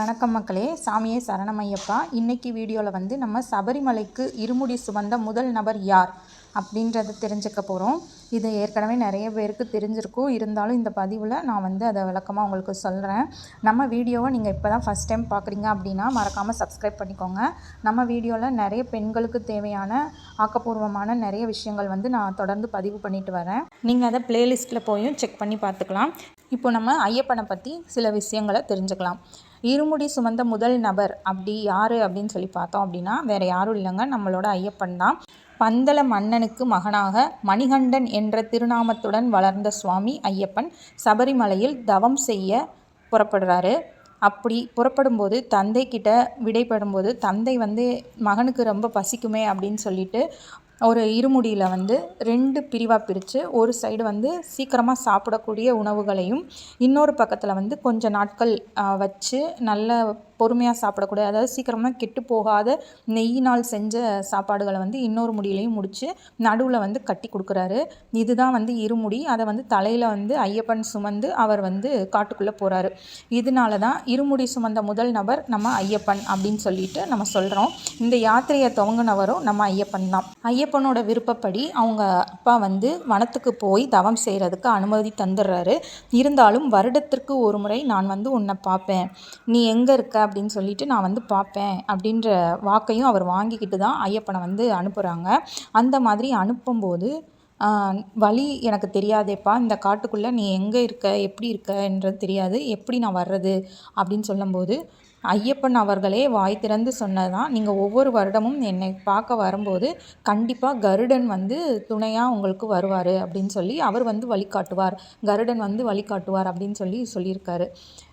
வணக்கம் மக்களே சாமியே சரணமையப்பா. இன்னைக்கு வீடியோவில் வந்து நம்ம சபரிமலைக்கு இருமுடி சுமந்த முதல் நபர் யார் அப்படின்றத தெரிஞ்சுக்க போகிறோம் இது ஏற்கனவே நிறைய பேருக்கு தெரிஞ்சிருக்கும். இருந்தாலும் இந்த பதிவில் நான் வந்து அதை விளக்கமாக உங்களுக்கு சொல்கிறேன் நம்ம வீடியோவை நீங்கள் இப்போ தான் ஃபஸ்ட் டைம் பார்க்குறீங்க அப்படின்னா மறக்காமல் சப்ஸ்கிரைப் பண்ணிக்கோங்க. நம்ம வீடியோவில் நிறைய பெண்களுக்கு தேவையான ஆக்கப்பூர்வமான நிறைய விஷயங்கள் வந்து நான் தொடர்ந்து பதிவு பண்ணிட்டு வரேன். நீங்கள் அதை பிளேலிஸ்ட்டில் போயும் செக் பண்ணி பார்த்துக்கலாம். இப்போ நம்ம ஐயப்பனை பற்றி சில விஷயங்களை தெரிஞ்சுக்கலாம். இருமுடி சுமந்த முதல் நபர். அப்படி யார் அப்படின்னு சொல்லி பார்த்தோம் அப்படின்னா வேறு யாரும் இல்லைங்க. நம்மளோட ஐயப்பன் தான். பந்தள மன்னனுக்கு மகனாக மணிகண்டன் என்ற திருநாமத்துடன் வளர்ந்த சுவாமி ஐயப்பன் சபரிமலையில் தவம் செய்ய புறப்படுறாரு. அப்படி புறப்படும்போது தந்தை கிட்ட விடைபடும்போது தந்தை வந்து மகனுக்கு ரொம்ப பசிக்குமே அப்படின்னு சொல்லிட்டு ஒரு இருமுடியில் வந்து ரெண்டு பிரிவாக பிரித்து ஒரு சைடு வந்து சீக்கிரமாக சாப்பிடக்கூடிய உணவுகளையும் இன்னொரு பக்கத்தில் வந்து கொஞ்ச நாட்கள் வச்சு நல்ல பொறுமையாக சாப்பிடக்கூடிய அதாவது சீக்கிரமாக கெட்டு போகாத நெய்யினால் செஞ்ச சாப்பாடுகளை வந்து இன்னொரு முடியிலையும் முடித்து நடுவில் வந்து கட்டி கொடுக்குறாரு. இதுதான் வந்து இருமுடி. அதை வந்து தலையில் வந்து ஐயப்பன் சுமந்து அவர் வந்து காட்டுக்குள்ளே போகிறாரு இதனால தான் இருமுடி சுமந்த முதல் நபர் நம்ம ஐயப்பன் அப்படின்னு சொல்லிட்டு நம்ம சொல்கிறோம் இந்த யாத்திரையை துவங்கினவரும் நம்ம ஐயப்பன் தான். ஐயப்பனோட விருப்பப்படி அவங்க அப்பா வந்து வனத்துக்கு போய் தவம் செய்கிறதுக்கு அனுமதி தந்துடுறாரு. இருந்தாலும் வருடத்திற்கு ஒரு முறை நான் வந்து உன்னை பார்ப்பேன். நீ எங்கே இருக்க அப்படின்னு சொல்லிட்டு நான் வந்து பார்ப்பேன் அப்படின்ற வாக்கையும் அவர் வாங்கிக்கிட்டு தான் ஐயப்பனை வந்து அனுப்புகிறாங்க அந்த மாதிரி அனுப்பும்போது வழி எனக்கு தெரியாதேப்பா. இந்த காட்டுக்குள்ளே நீ எங்கே இருக்க? எப்படி இருக்கன்றது தெரியாது. எப்படி நான் வர்றது? அப்படின்னு சொல்லும்போது ஐயப்பன் அவர்களே வாய் திறந்து சொன்னதான் நீங்கள் ஒவ்வொரு வருடமும் என்னை பார்க்க வரும்போது கண்டிப்பாக கருடன் வந்து துணையாக உங்களுக்கு வருவார் அப்படின்னு சொல்லி அவர் வந்து வழிகாட்டுவார். கருடன் வந்து வழிகாட்டுவார் அப்படின்னு சொல்லி சொல்லியிருக்காரு.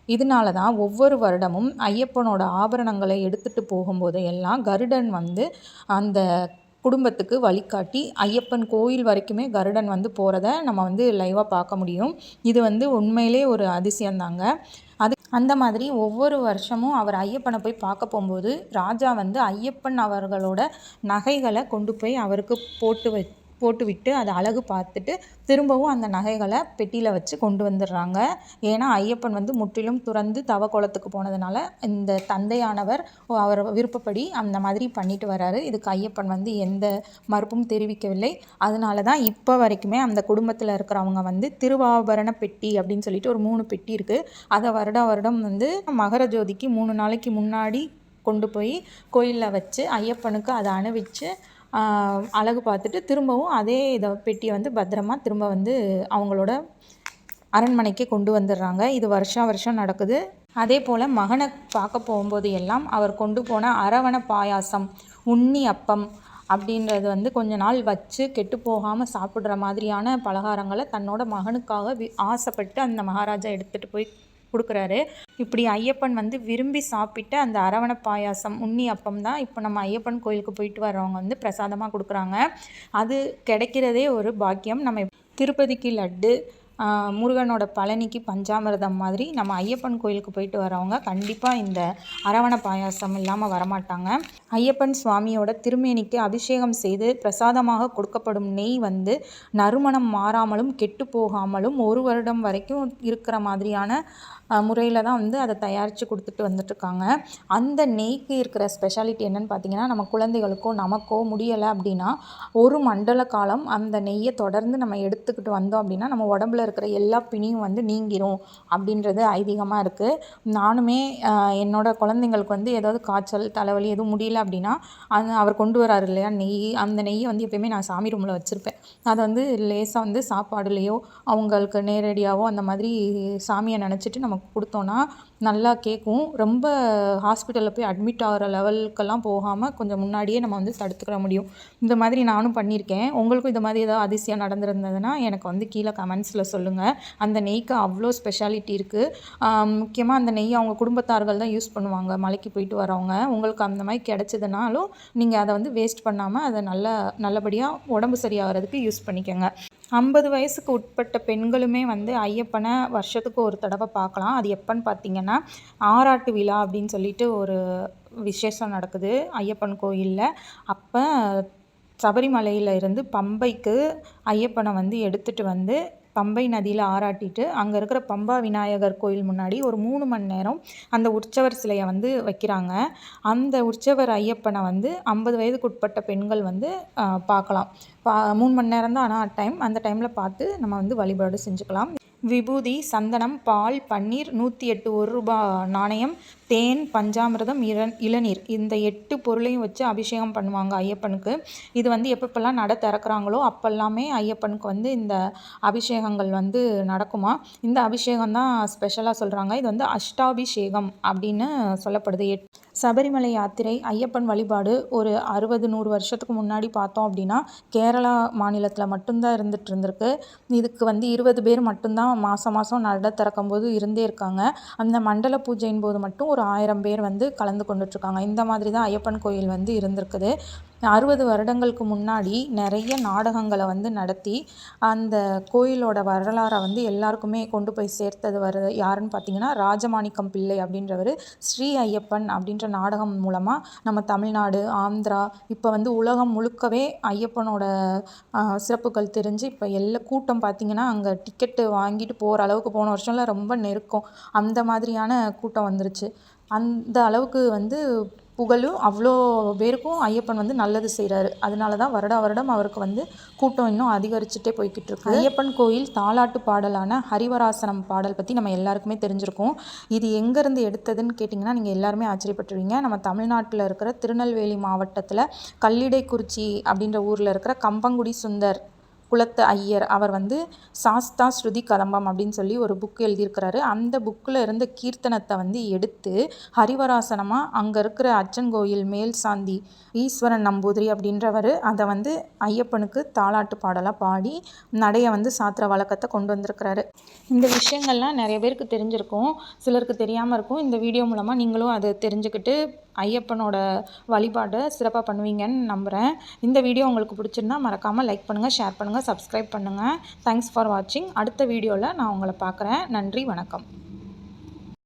இதனால தான் ஒவ்வொரு வருடமும் ஐயப்பனோட ஆபரணங்களை எடுத்துகிட்டு போகும்போது எல்லாம் கருடன் வந்து அந்த குடும்பத்துக்கு வழிகாட்டி ஐயப்பன் கோயில் வரைக்குமே கருடன் வந்து போகிறத நம்ம வந்து லைவாக பார்க்க முடியும். இது வந்து உண்மையிலே ஒரு அதிசயம்தாங்க. அது அந்த மாதிரி ஒவ்வொரு வருஷமும் அவர் ஐயப்பனை போய் பார்க்க போகும்போது ராஜா வந்து ஐயப்பன் அவர்களோட நகைகளை கொண்டு போய் அவருக்கு போட்டு வை போட்டுவிட்டு அதை அழகு பார்த்துட்டு திரும்பவும் அந்த நகைகளை பெட்டியில் வச்சு கொண்டு வந்துடுறாங்க. ஏன்னா ஐயப்பன் வந்து முற்றிலும் துறந்து தவ குளத்துக்கு போனதுனால இந்த தந்தையானவர் அவர் விருப்பப்படி அந்த மாதிரி பண்ணிட்டு வராரு. இதுக்கு ஐயப்பன் வந்து எந்த மறுப்பும் தெரிவிக்கவில்லை. அதனால தான் இப்போ வரைக்குமே அந்த குடும்பத்தில் இருக்கிறவங்க வந்து திருவாபரண பெட்டி அப்படின்னு சொல்லிட்டு ஒரு மூணு பெட்டி இருக்குது அதை வருட வருடம் வந்து மகர ஜோதிக்கு மூணு நாளைக்கு முன்னாடி கொண்டு போய் கோயிலில் வச்சு ஐயப்பனுக்கு அதை அணிவிச்சு அழகு பார்த்துட்டு திரும்பவும் அதே இதை பெட்டியை வந்து பத்திரமா திரும்ப வந்து அவங்களோட அரண்மனைக்கு கொண்டு வந்துடுறாங்க. இது வருஷம் வருஷம் நடக்குது. அதே போல் மகனை பார்க்க போகும்போது எல்லாம் அவர் கொண்டு போன அரவண பாயாசம் உண்ணி அப்பம் அப்படின்றது வந்து கொஞ்ச நாள் வச்சு கெட்டு போகாமல் சாப்பிட்ற மாதிரியான பலகாரங்களை தன்னோட மகனுக்காக ஆசைப்பட்டு அந்த மகாராஜா எடுத்துகிட்டு போய் கொடுக்குறாரு. இப்படி ஐயப்பன் வந்து விரும்பி சாப்பிட்டு அந்த அரவண பாயாசம் உண்ணி அப்பம் தான் இப்போ நம்ம ஐயப்பன் கோயிலுக்கு போயிட்டு வர்றவங்க வந்து பிரசாதமாக கொடுக்குறாங்க. அது கிடைக்கிறதே ஒரு பாக்கியம். நம்ம திருப்பதிக்கு லட்டு முருகனோட பழனிக்கு பஞ்சாமிரதம் மாதிரி நம்ம ஐயப்பன் கோயிலுக்கு போயிட்டு வரவங்க கண்டிப்பாக இந்த அரவண பாயாசம் இல்லாமல் வரமாட்டாங்க. ஐயப்பன் சுவாமியோட திருமேனிக்கு அபிஷேகம் செய்து பிரசாதமாக கொடுக்கப்படும் நெய் வந்து நறுமணம் மாறாமலும் கெட்டு போகாமலும் ஒரு வருடம் வரைக்கும் இருக்கிற மாதிரியான முறையில் தான் வந்து அதை தயாரித்து கொடுத்துட்டு வந்துட்டுருக்காங்க. அந்த நெய்க்கு இருக்கிற ஸ்பெஷாலிட்டி என்னென்னு பார்த்தீங்கன்னா நம்ம குழந்தைகளுக்கோ நமக்கோ முடியலை அப்படின்னா ஒரு மண்டல காலம் அந்த நெய்யை தொடர்ந்து நம்ம எடுத்துக்கிட்டு வந்தோம் அப்படின்னா நம்ம உடம்புல இருக்கிற எல்லா பிணியும் வந்து நீங்கிரும் அப்படின்றது ஐதீகமாக இருக்குது நானுமே என்னோடய குழந்தைங்களுக்கு வந்து ஏதாவது காய்ச்சல் தலைவலி எதுவும் முடியல அப்படின்னா அது அவர் கொண்டு வராரு இல்லையா நெய் அந்த நெய்யை வந்து எப்பயுமே நான் சாமி ரூமில் வச்சுருப்பேன். அதை வந்து லேசாக வந்து சாப்பாடுலேயோ அவங்களுக்கு நேரடியாகவோ அந்த மாதிரி சாமியை நினச்சிட்டு நமக்கு கொடுத்தோன்னா நல்லா கேட்கும். ரொம்ப ஹாஸ்பிட்டலில் போய் அட்மிட் ஆகிற லெவலுக்கெல்லாம் போகாமல் கொஞ்சம் முன்னாடியே நம்ம வந்து தடுத்துக்கிற முடியும். இந்த மாதிரி நானும் பண்ணியிருக்கேன். உங்களுக்கும் இந்த மாதிரி ஏதாவது அதிசயம் நடந்திருந்ததுன்னா எனக்கு வந்து கீழே கமெண்ட்ஸில் சொல்லுங்கள் அந்த நெய்க்கு அவ்வளோ ஸ்பெஷாலிட்டி இருக்குது முக்கியமாக அந்த நெய் அவங்க குடும்பத்தார்கள் தான் யூஸ் பண்ணுவாங்க. மலைக்கு போயிட்டு வரவங்க. உங்களுக்கு அந்த மாதிரி கிடச்சதுனாலும் நீங்கள் அதை வந்து வேஸ்ட் பண்ணாமல் அதை நல்ல நல்லபடியாக உடம்பு சரியாகிறதுக்கு யூஸ் பண்ணிக்கோங்க. ஐம்பது வயசுக்கு உட்பட்ட பெண்களுமே வந்து ஐயப்பனை வருஷத்துக்கு ஒரு தடவை பார்க்கலாம். அது எப்போன்னு பார்த்தீங்கன்னா ஆராட்டு விழா அப்படின்னு சொல்லிட்டு ஒரு விசேஷம் நடக்குது. ஐயப்பன் கோயிலில். அப்போ சபரிமலையில் இருந்து பம்பைக்கு ஐயப்பனை வந்து எடுத்துகிட்டு வந்து பம்பை நதியில் ஆராட்டிட்டு அங்கே இருக்கிற பம்பா விநாயகர் கோயில் முன்னாடி ஒரு மூணு மணி நேரம் அந்த உற்சவர் சிலையை வந்து வைக்கிறாங்க. அந்த உற்சவர் ஐயப்பனை வந்து ஐம்பது வயதுக்குட்பட்ட பெண்கள் வந்து பார்க்கலாம். பா மூணு மணி நேரம் தான் ஆனால் டைம் அந்த டைமில் பார்த்து நம்ம வந்து வழிபாடு செஞ்சுக்கலாம். விபூதி சந்தனம் பால் பன்னீர் நூற்றி எட்டு ஒரு ரூபா நாணயம் தேன் பஞ்சாமிரதம் இள இளநீர். இந்த எட்டு பொருளையும் வச்சு அபிஷேகம் பண்ணுவாங்க ஐயப்பனுக்கு. இது வந்து எப்பப்பெல்லாம் நட திறக்கிறாங்களோ அப்போல்லாமே ஐயப்பனுக்கு வந்து இந்த அபிஷேகங்கள் வந்து நடக்குமா? இந்த அபிஷேகம் தான் ஸ்பெஷலாக சொல்கிறாங்க இது வந்து அஷ்டாபிஷேகம் அப்படின்னு சொல்லப்படுது. எட் சபரிமலை யாத்திரை ஐயப்பன் வழிபாடு ஒரு அறுபது நூறு வருஷத்துக்கு முன்னாடி பார்த்தோம் அப்படின்னா கேரளா மாநிலத்தில் மட்டும்தான் இருந்துகிட்டு இருந்திருக்கு. இதுக்கு வந்து இருபது பேர் மட்டும்தான் மாதம் மாதம் நட திறக்கும் போது இருந்தே இருக்காங்க. அந்த மண்டல பூஜையின் போது மட்டும் ஒரு ஆயிரம் பேர் வந்து கலந்து கொண்டுட்ருக்காங்க இந்த மாதிரி தான் ஐயப்பன் கோயில் வந்து இருந்திருக்குது. அறுபது வருடங்களுக்கு முன்னாடி நிறைய நாடகங்களை வந்து நடத்தி அந்த கோயிலோட வரலாறை வந்து எல்லாருக்குமே கொண்டு போய் சேர்த்தது வர யாருன்னு பார்த்தீங்கன்னா ராஜமாணிக்கம் பிள்ளை அப்படின்றவர் ஸ்ரீ ஐயப்பன் அப்படின்ற நாடகம் மூலமாக நம்ம தமிழ்நாடு ஆந்திரா இப்போ வந்து உலகம் முழுக்கவே ஐயப்பனோட சிறப்புகள் தெரிஞ்சு இப்போ எல்லா கூட்டம் பார்த்திங்கன்னா அங்கே டிக்கெட்டு வாங்கிட்டு போகிற அளவுக்கு போன வருஷம்லாம் ரொம்ப நெருக்கம். அந்த மாதிரியான கூட்டம் வந்துருச்சு. அந்த அளவுக்கு வந்து புகழும். அவ்வளோ பேருக்கும் ஐயப்பன் வந்து நல்லது செய்கிறாரு அதனால தான் வருடா வருடம் அவருக்கு வந்து கூட்டம் இன்னும் அதிகரிச்சுட்டே போய்கிட்டு இருக்கு. ஐயப்பன் கோயில் தாலாட்டு பாடலான ஹரிவராசனம் பாடல் பற்றி நம்ம எல்லாருக்குமே தெரிஞ்சிருக்கோம். இது எங்கேருந்து எடுத்ததுன்னு கேட்டிங்கன்னா நீங்கள் எல்லாருமே ஆச்சரியப்பட்டுருவீங்க. நம்ம தமிழ்நாட்டில் இருக்கிற திருநெல்வேலி மாவட்டத்தில் கல்லிடைக்குறிச்சி அப்படின்ற ஊரில் இருக்கிற கம்பங்குடி சுந்தர் குலத்து ஐயர் அவர் வந்து சாஸ்தா ஸ்ருதி கலம்பம் அப்படின்னு சொல்லி ஒரு புக் எழுதியிருக்கிறாரு. அந்த புக்கில் இருந்த கீர்த்தனத்தை வந்து எடுத்து ஹரிவராசனமாக அங்கே இருக்கிற அச்சன் கோயில் மேல் சாந்தி ஈஸ்வரன் நம்பூதிரி அப்படின்றவர் அதை வந்து ஐயப்பனுக்கு தாலாட்டு பாடலாக பாடி நடையை வந்து சாத்திர வழக்கத்தை கொண்டு வந்திருக்கிறாரு. இந்த விஷயங்கள்லாம் நிறைய பேருக்கு தெரிஞ்சிருக்கும் சிலருக்கு தெரியாமல் இருக்கும். இந்த வீடியோ மூலமாக நீங்களும் அதை தெரிஞ்சுக்கிட்டு ஐயப்பனோட வழிபாடை சிறப்பாக பண்ணுவீங்கன்னு நம்புகிறேன் இந்த வீடியோ உங்களுக்கு பிடிச்சிருந்தா மறக்காமல் லைக் பண்ணுங்கள் ஷேர் பண்ணுங்கள் சப்ஸ்கிரைப் பண்ணுங்கள் தேங்க்ஸ் ஃபார் வாட்சிங் அடுத்த வீடியோவில் நான் உங்களை பார்க்குறேன். நன்றி வணக்கம்.